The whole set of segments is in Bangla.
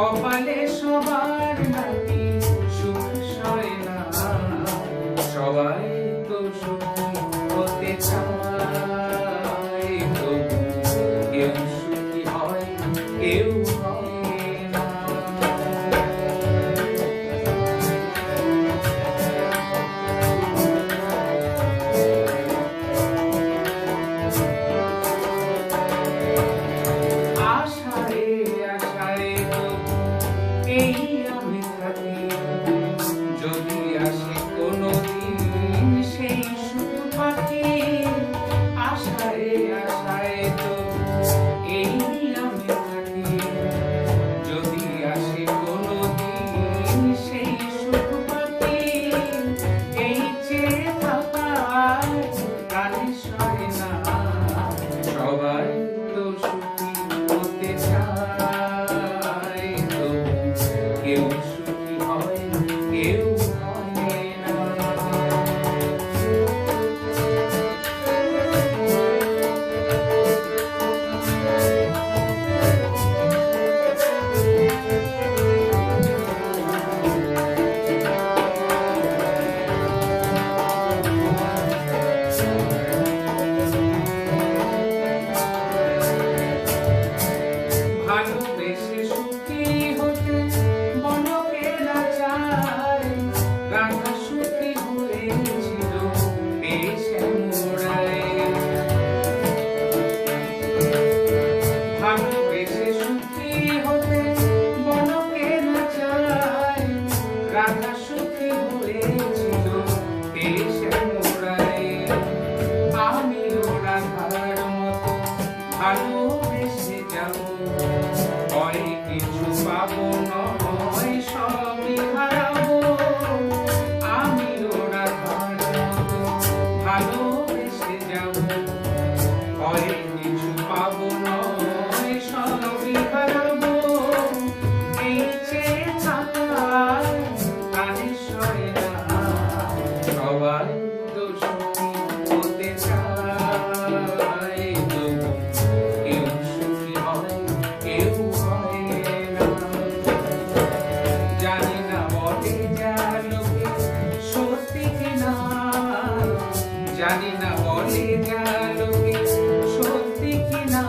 কপালে সবার I'm always down. জানি না বলে গেল সত্যি কিনা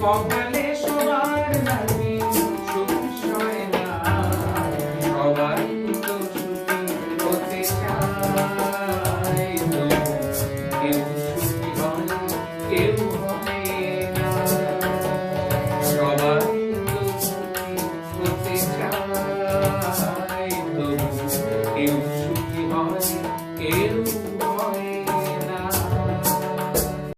কপাল